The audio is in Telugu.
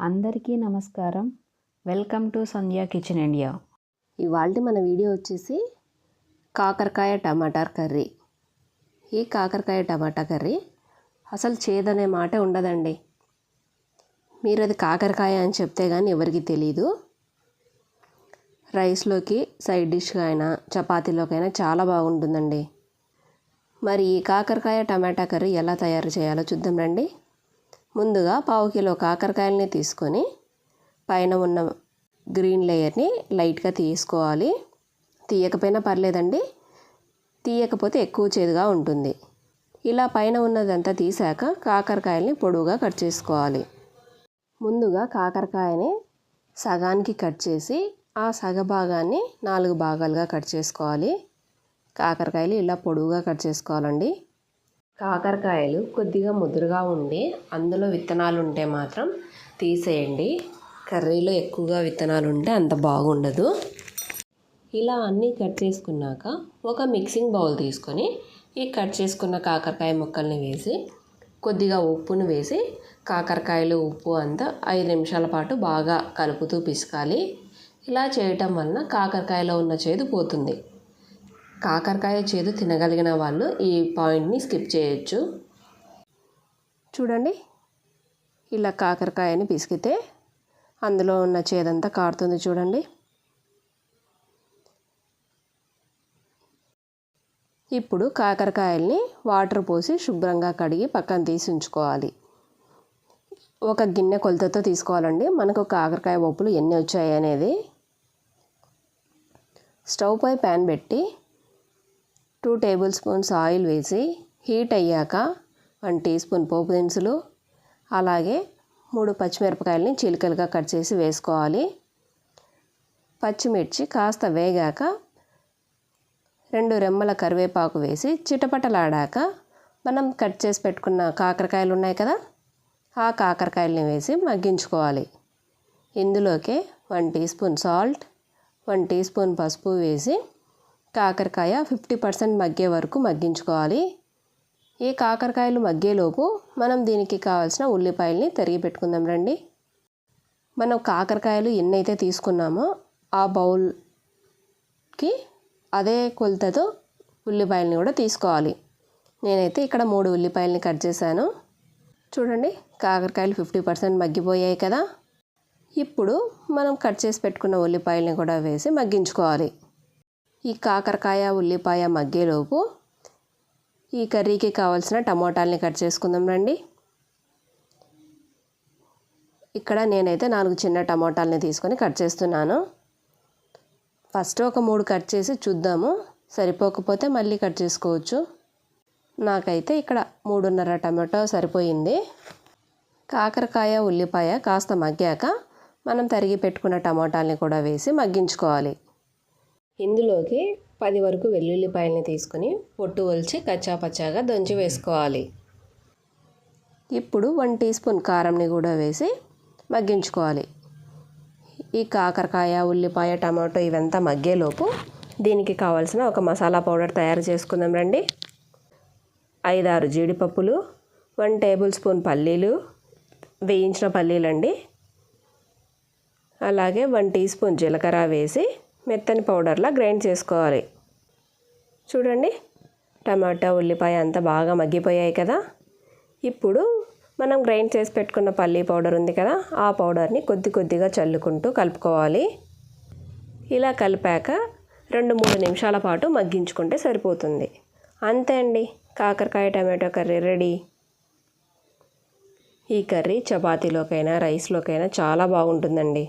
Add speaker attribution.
Speaker 1: అందరికీ నమస్కారం. Welcome to Sandhya kitchen India.
Speaker 2: ఇవాళ మన వీడియో వచ్చేసి కాకరకాయ టమాటా కర్రీ. ఈ కాకరకాయ టమాటా కర్రీ అసలు చేదనే మాట ఉండదండి. మీరు అది కాకరకాయ అని చెప్తే కానీ ఎవరికి తెలీదు. రైస్లోకి సైడ్ డిష్గా అయినా చపాతీలోకైనా చాలా బాగుంటుందండి. మరి ఈ కాకరకాయ టమాటా కర్రీ ఎలా తయారు చేయాలో చూద్దాం రండి. ముందుగా పావు కిలో కాకరకాయలని తీసుకొని పైన ఉన్న గ్రీన్ లేయర్ని లైట్గా తీసుకోవాలి. తీయకపోయినా పర్లేదండి. తీయకపోతే ఎక్కువ చేదుగా ఉంటుంది. ఇలా పైన ఉన్నదంతా తీసాక కాకరకాయల్ని పొడువుగా కట్ చేసుకోవాలి. ముందుగా కాకరకాయని సగానికి కట్ చేసి ఆ సగ భాగాన్ని నాలుగు భాగాలుగా కట్ చేసుకోవాలి. కాకరకాయలు ఇలా పొడువుగా కట్ చేసుకోవాలండి. కాకరకాయలు కొద్దిగా ముదురుగా ఉండి అందులో విత్తనాలు ఉంటే మాత్రం తీసేయండి. కర్రీలో ఎక్కువగా విత్తనాలు ఉంటే అంత బాగుండదు. ఇలా అన్నీ కట్ చేసుకున్నాక ఒక మిక్సింగ్ బౌల్ తీసుకొని ఈ కట్ చేసుకున్న కాకరకాయ ముక్కల్ని వేసి కొద్దిగా ఉప్పును వేసి కాకరకాయలు ఉప్పు అంతా ఐదు నిమిషాల పాటు బాగా కలుపుతూ పిసకాలి. ఇలా చేయటం వలన కాకరకాయలో ఉన్న చేదు పోతుంది. కాకరకాయ చేదు తినగలిగిన వాళ్ళు ఈ పాయింట్ని స్కిప్ చేయొచ్చు. చూడండి. ఇలా కాకరకాయని పిసికితే అందులో ఉన్న చేదంతా కారుతుంది చూడండి. ఇప్పుడు కాకరకాయల్ని వాటర్ పోసి శుభ్రంగా కడిగి పక్కన తీసి ఉంచుకోవాలి. ఒక గిన్నె కొలతతో తీసుకోవాలండి. మనకు కాకరకాయ పప్పులు ఎన్ని వచ్చాయి అనేది స్టవ్ పై ప్యాన్ పెట్టి టూ టేబుల్ స్పూన్స్ ఆయిల్ వేసి హీట్ అయ్యాక వన్ టీ స్పూన్ పోపు దినుసులు అలాగే మూడు పచ్చిమిరపకాయలని చిలికలుగా కట్ చేసి వేసుకోవాలి. పచ్చిమిర్చి కాస్త వేగాక రెండు రెమ్మల కరివేపాకు వేసి చిటపటలాడాక మనం కట్ చేసి పెట్టుకున్న కాకరకాయలు ఉన్నాయి కదా ఆ కాకరకాయలని వేసి మగ్గించుకోవాలి. ఇందులోకే one teaspoon salt one teaspoon పసుపు వేసి కాకరకాయ ఫిఫ్టీ పర్సెంట్ మగ్గే వరకు మగ్గించుకోవాలి. ఈ కాకరకాయలు మగ్గేలోపు మనం దీనికి కావాల్సిన ఉల్లిపాయల్ని తరిగి పెట్టుకుందాం రండి. మనం కాకరకాయలు ఎన్నైతే తీసుకున్నామో ఆ బౌల్కి అదే కొలతతో ఉల్లిపాయలని కూడా తీసుకోవాలి. నేనైతే ఇక్కడ మూడు ఉల్లిపాయలని కట్ చేశాను. చూడండి కాకరకాయలు ఫిఫ్టీ పర్సెంట్ మగ్గిపోయాయి కదా. ఇప్పుడు మనం కట్ చేసి పెట్టుకున్న ఉల్లిపాయలని కూడా వేసి మగ్గించుకోవాలి. ఈ కాకరకాయ ఉల్లిపాయ మగ్గేలోపు ఈ కర్రీకి కావాల్సిన టమోటాలని కట్ చేసుకుందాం రండి. ఇక్కడ నేనైతే నాలుగు చిన్న టమోటాలని తీసుకొని కట్ చేస్తున్నాను. ఫస్ట్ ఒక మూడు కట్ చేసి చూద్దాము. సరిపోకపోతే మళ్ళీ కట్ చేసుకోవచ్చు. నాకైతే ఇక్కడ మూడున్నర టమాటో సరిపోయింది. కాకరకాయ ఉల్లిపాయ కాస్త మగ్గాక మనం తరిగి పెట్టుకున్న టమాటాలని కూడా వేసి మగ్గించుకోవాలి. ఇందులోకి పది వరకు వెల్లుల్లిపాయలని తీసుకొని పొట్టు ఒలిచి కచ్చాపచ్చాగా దంచి వేసుకోవాలి. ఇప్పుడు వన్ టీ స్పూన్ కారంని కూడా వేసి మగ్గించుకోవాలి. ఈ కాకరకాయ ఉల్లిపాయ టమాటో ఇవంతా మగ్గేలోపు దీనికి కావాల్సిన ఒక మసాలా పౌడర్ తయారు చేసుకుందాం రండి. ఐదారు జీడిపప్పులు వన్ టేబుల్ స్పూన్ పల్లీలు వేయించిన పల్లీలు అండి అలాగే వన్ టీ స్పూన్ జీలకర్ర వేసి మెత్తని పౌడర్లా గ్రైండ్ చేసుకోవాలి. చూడండి టమాటా ఉల్లిపాయ అంతా బాగా మగ్గిపోయాయి కదా. ఇప్పుడు మనం గ్రైండ్ చేసి పెట్టుకున్న పల్లీ పౌడర్ ఉంది కదా ఆ పౌడర్ని కొద్ది కొద్దిగా చల్లుకుంటూ కలుపుకోవాలి. ఇలా కలిపాక రెండు మూడు నిమిషాల పాటు మగ్గించుకుంటే సరిపోతుంది. అంతే అండి. కాకరకాయ టమాటో కర్రీ రెడీ. ఈ కర్రీ చపాతీలోకైనా రైస్లోకైనా చాలా బాగుంటుందండి.